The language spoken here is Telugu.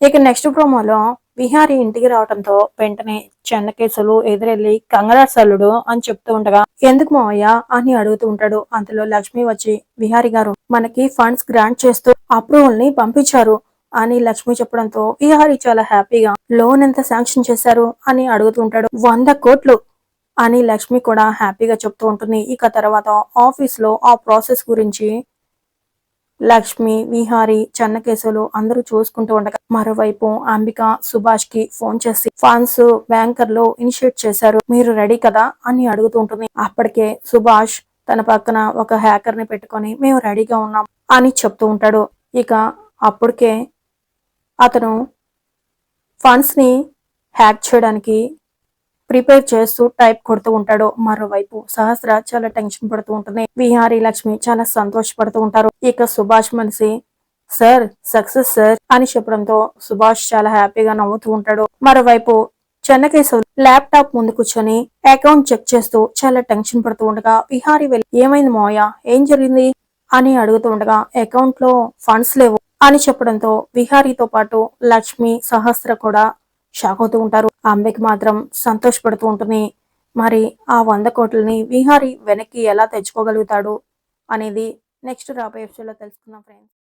ఇక నెక్స్ట్ ప్రోమోలో విహారి ఇంటికి రావడంతో వెంటనే చెన్నకేశవులు ఎదురెళ్ళి కంగరాసల్లుడు అని చెప్తూ ఉండగా ఎందుకు మావయ్య? అని అడుగుతూ ఉంటాడు. అందులో లక్ష్మి వచ్చి విహారి గారు మనకి ఫండ్స్ గ్రాంట్ చేస్తూ అప్రూవల్ని పంపించారు అని లక్ష్మి చెప్పడంతో విహారి చాలా హ్యాపీగా లోన్ ఎంత శాంక్షన్ చేశారు? అని అడుగుతూ ఉంటాడు. వంద కోట్లు అని లక్ష్మి కూడా హ్యాపీగా చెప్తూ ఉంటుంది. ఇక తర్వాత ఆఫీస్లో ఆ ప్రాసెస్ గురించి లక్ష్మి విహారి చెన్నకేశవులు అందరూ చూసుకుంటూ ఉండగా మరోవైపు అంబిక సుభాష్కి ఫోన్ చేసి ఫండ్స్ బ్యాంకర్లో ఇనిషియేట్ చేశారు. మీరు రెడీ కదా? అని అడుగుతూ ఉంటుంది. అప్పటికే సుభాష్ తన పక్కన ఒక హ్యాకర్ని పెట్టుకొని మేము రెడీగా ఉన్నాం అని చెప్తూ ఉంటాడు. ఇక అప్పటికే అతను ఫండ్స్ని హ్యాక్ చేయడానికి ప్రిపేర్ చేస్తూ టైప్ కొడుతూ ఉంటాడు. మరోవైపు సహస్ర చాలా టెన్షన్ పడుతూ ఉంటుంది. విహారీ లక్ష్మి చాలా సంతోషపడుతూ ఉంటారు. ఇక సుభాష్ మనిషి సార్ సక్సెస్ సార్ అని చెప్పడంతో సుభాష్ చాలా హ్యాపీగా నవ్వుతూ ఉంటాడు. మరోవైపు చెన్నకేశవ్ ల్యాప్టాప్ ముందు కూర్చొని అకౌంట్ చెక్ చేస్తూ చాలా టెన్షన్ పడుతూ ఉండగా విహారీ వెళ్ళి ఏమైంది మోయా ఏం జరిగింది? అని అడుగుతూ ఉండగా అకౌంట్లో ఫండ్స్ లేవు అని చెప్పడంతో విహారీతో పాటు లక్ష్మి సహస్ర కూడా షాక్ అవుతూ ఉంటారు. అంబికి మాత్రం సంతోషపడుతూ ఉంటుంది. మరి ఆ వంద కోట్లని విహారీ వెనక్కి ఎలా తెచ్చుకోగలుగుతాడు అనేది నెక్స్ట్ రాబోయే ఎపిసోడ్లో తెలుసుకుందాం ఫ్రెండ్స్